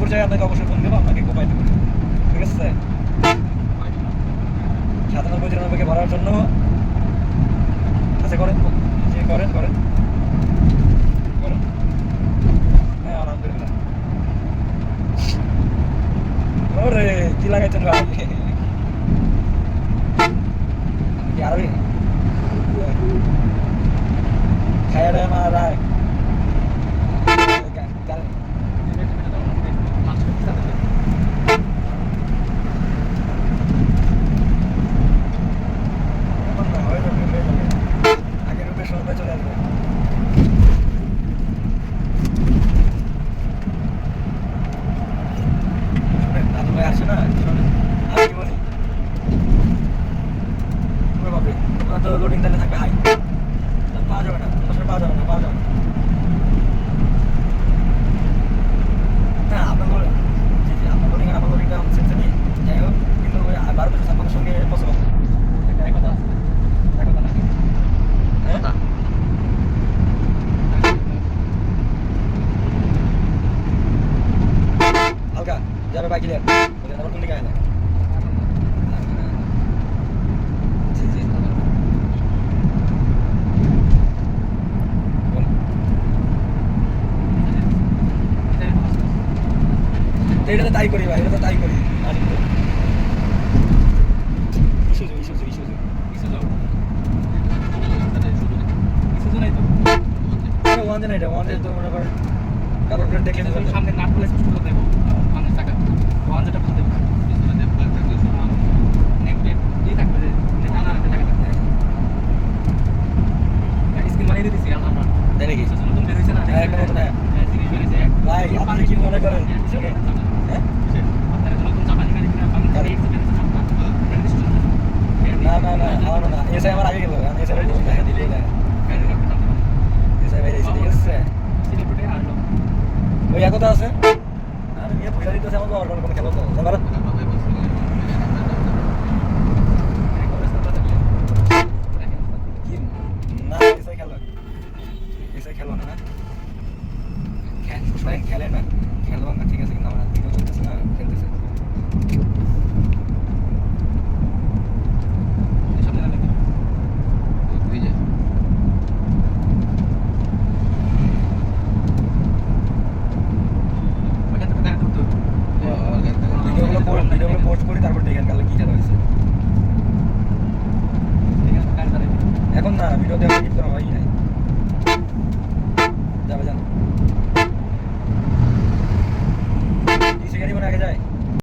আর জায়গায় আপনাকে অবশ্যই ফোন দেবো, আপনাকে কোপাই দেবো। ঠিক আছে? সাতানব্বই, তিরানব্বইকে ভরার জন্য। আচ্ছা করেন। জি, করেন করেন। করেন। হ্যাঁ আলহামদুলিল্লাহ। ওরে, কি লাগাইছেন ভাই? আরবি? খায়া দেয় মা লোডিং তাহলে থাকবে হাই পাওয়া যাবে না আসলে পাওয়া যাবে না পাওয়া যাবে না। না আপনার লোডিং জি জি আপনার লোডিং আর আমার লোডিংটা হচ্ছে সেমই যাই হোক কিন্তু বারো বছর ছাপ্পান্নের সঙ্গে পসিবল একতা একতা নাকি হ্যাঁ? হালকা যাবে বাকি ক্লিয়ার। আবার কোন দিকে আয় না জি জি বল। তো এটা তো তাই করি ভাই এটা তো তাই করি। ওয়ান দিন এটা ওয়ান দিন তো মনে করেন কারোর দেখে সামনে নাট প্লেস করে দেবো মানে টাকা ওয়ান যেটা বলতে দেবো নেক ডেট দিয়ে থাকবে যে যে টানা রাখতে টাকা থাকবে স্কিল বানিয়ে দিতেছি আমরা তাই নাকি নতুন বের হয়েছে না হ্যাঁ, একটা নতুন, হ্যাঁ। সিরিজ বেরিয়েছে ভাই, আপনি কি মনে করেন? শুনুন, হ্যাঁ? আপনারা তো নতুন চাপানি গাড়ি কিনা বাংলা গাড়ি। না না না আমার না এসে আমার আগে গেল এসে দেখা দিলে না এসে ভাই এসে ঠিক আছে ওই একতা আছে আর নিয়ে পয়সা দিতেছে আমাকে আর কোনো খেলো তো এবার না এসে খেলো এসে খেলো না খেলে না খেলো না ঠিক আছে কিন্তু আমার ভিডিও চলতেছে না খেলতেছে ভিডিওগুলো পোস্ট ভিডিওগুলো পোস্ট করি তারপর দেখেন কালে কি খেলা হয়েছে এখন না ভিডিও দেওয়া